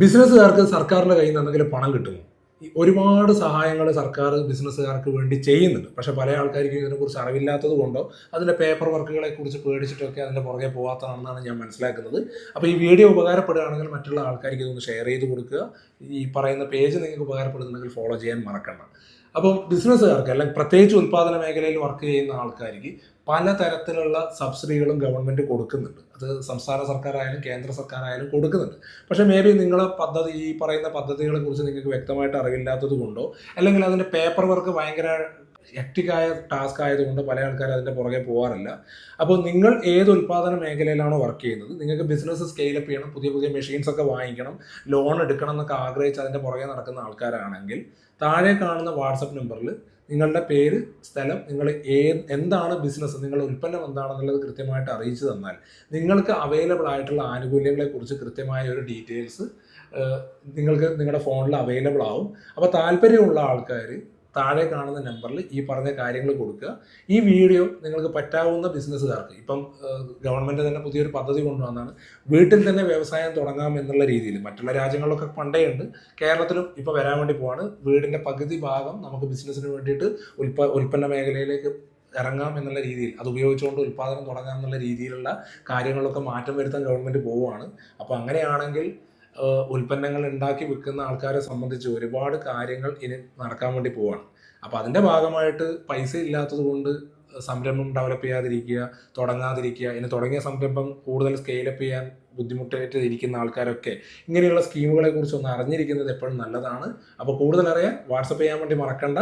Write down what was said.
ബിസിനസ്സുകാർക്ക് സർക്കാരിന്റെ കയ്യിൽ നിന്ന് എന്തെങ്കിലും പണം കിട്ടുമോ? ഒരുപാട് സഹായങ്ങൾ സർക്കാർ ബിസിനസ്സുകാർക്ക് വേണ്ടി ചെയ്യുന്നുണ്ട്. പക്ഷെ പല ആൾക്കാർക്കും ഇതിനെക്കുറിച്ച് അറിവില്ലാത്തത് കൊണ്ടോ അതിന്റെ പേപ്പർ വർക്കുകളെ കുറിച്ച് പേടിച്ചിട്ടൊക്കെ അതിന്റെ പുറകെ പോകാത്തതാണെന്നാണ് ഞാൻ മനസ്സിലാക്കുന്നത്. അപ്പോൾ ഈ വീഡിയോ ഉപകാരപ്പെടുകയാണെങ്കിൽ മറ്റുള്ള ആൾക്കാർക്ക് ഇതൊന്ന് ഷെയർ ചെയ്ത് കൊടുക്കുക. ഈ പറയുന്ന പേജ് നിങ്ങൾക്ക് ഉപകാരപ്പെടുന്നുണ്ടെങ്കിൽ ഫോളോ ചെയ്യാൻ മറക്കണ്ട. അപ്പം ബിസിനസ്സുകാർക്ക് അല്ലെങ്കിൽ പ്രത്യേകിച്ച് ഉൽപ്പാദന മേഖലയിൽ വർക്ക് ചെയ്യുന്ന ആൾക്കാർക്ക് പലതരത്തിലുള്ള സബ്സിഡികളും ഗവൺമെന്റ് കൊടുക്കുന്നുണ്ട്. അത് സംസ്ഥാന സർക്കാരായാലും കേന്ദ്ര സർക്കാരായാലും കൊടുക്കുന്നുണ്ട്. പക്ഷേ മേ ബി നിങ്ങളെ പദ്ധതി ഈ പറയുന്ന പദ്ധതികളെ കുറിച്ച് നിങ്ങൾക്ക് വ്യക്തമായിട്ട് അറിവില്ലാത്തത് കൊണ്ടോ അല്ലെങ്കിൽ അതിന്റെ പേപ്പർ വർക്ക് ഭയങ്കര ഹെക്റ്റിക്കായ ടാസ്ക് ആയതുകൊണ്ട് പല ആൾക്കാരും അതിന്റെ പുറകെ പോകാറില്ല അപ്പോൾ നിങ്ങൾ ഏത് ഉൽപ്പാദന മേഖലയിലാണോ വർക്ക് ചെയ്യുന്നത്? നിങ്ങൾക്ക് ബിസിനസ് സ്കെയിലപ്പ് ചെയ്യണം പുതിയ പുതിയ മെഷീൻസ് ഒക്കെ വാങ്ങിക്കണം ലോൺ എടുക്കണം എന്നൊക്കെ ആഗ്രഹിച്ച് അതിന്റെ പുറകെ നടക്കുന്ന ആൾക്കാരാണെങ്കിൽ താഴെ കാണുന്ന വാട്സപ്പ് നമ്പറിൽ നിങ്ങളുടെ പേര് സ്ഥലം നിങ്ങൾ ഏത് എന്താണ് ബിസിനസ് നിങ്ങളുടെ ഉൽപ്പന്നം എന്താണെന്നുള്ളത് കൃത്യമായിട്ട് അറിയിച്ചു തന്നാൽ നിങ്ങൾക്ക് അവൈലബിൾ ആയിട്ടുള്ള ആനുകൂല്യങ്ങളെക്കുറിച്ച് കൃത്യമായ ഒരു ഡീറ്റെയിൽസ് നിങ്ങൾക്ക് നിങ്ങളുടെ ഫോണിൽ അവൈലബിൾ ആവും. അപ്പോൾ താല്പര്യമുള്ള ആൾക്കാർ താഴെ കാണുന്ന നമ്പറിൽ ഈ പറഞ്ഞ കാര്യങ്ങൾ കൊടുക്കുക. ഈ വീഡിയോ നിങ്ങൾക്ക് പറ്റാവുന്ന ബിസിനസ്സുകാർക്ക് ഇപ്പം ഗവൺമെന്റ് തന്നെ പുതിയൊരു പദ്ധതി കൊണ്ടുവന്നാണ്. വീട്ടിൽ തന്നെ വ്യവസായം തുടങ്ങാം എന്നുള്ള രീതിയിൽ മറ്റുള്ള രാജ്യങ്ങളിലൊക്കെ പണ്ടേ ഉണ്ട്. കേരളത്തിലും ഇപ്പോൾ വരാൻ വേണ്ടി പോവാണ്. വീടിന്റെ പകുതി ഭാഗം നമുക്ക് ബിസിനസ്സിന് വേണ്ടിയിട്ട് ഉൽപ്പ ഉൽപ്പന്ന മേഖലയിലേക്ക് ഇറങ്ങാം എന്നുള്ള രീതിയിൽ അത് ഉപയോഗിച്ചുകൊണ്ട് ഉൽപ്പാദനം തുടങ്ങാം എന്നുള്ള രീതിയിലുള്ള കാര്യങ്ങളൊക്കെ മാറ്റം വരുത്താൻ ഗവൺമെന്റ് പോവുകയാണ് അപ്പോൾ അങ്ങനെയാണെങ്കിൽ ഉൽപ്പന്നങ്ങൾ ഉണ്ടാക്കി വിൽക്കുന്ന ആൾക്കാരെ സംബന്ധിച്ച് ഒരുപാട് കാര്യങ്ങൾ ഇനി നടക്കാൻ വേണ്ടി പോവാണ്. അപ്പോൾ അതിന്റെ ഭാഗമായിട്ട് പൈസ ഇല്ലാത്തത് കൊണ്ട് സംരംഭം ഡെവലപ്പ് ചെയ്യാതിരിക്കുക തുടങ്ങാതിരിക്കുക ഇനി തുടങ്ങിയ സംരംഭം കൂടുതൽ സ്കെയിലപ്പ് ചെയ്യാൻ ബുദ്ധിമുട്ടായിട്ട് ഇരിക്കുന്ന ആൾക്കാരൊക്കെ ഇങ്ങനെയുള്ള സ്കീമുകളെ കുറിച്ച് ഒന്ന് അറിഞ്ഞിരിക്കുന്നത് എപ്പോഴും നല്ലതാണ്. അപ്പോൾ കൂടുതൽ അറിയാൻ വാട്സപ്പ് ചെയ്യാൻ വേണ്ടി മറക്കണ്ട.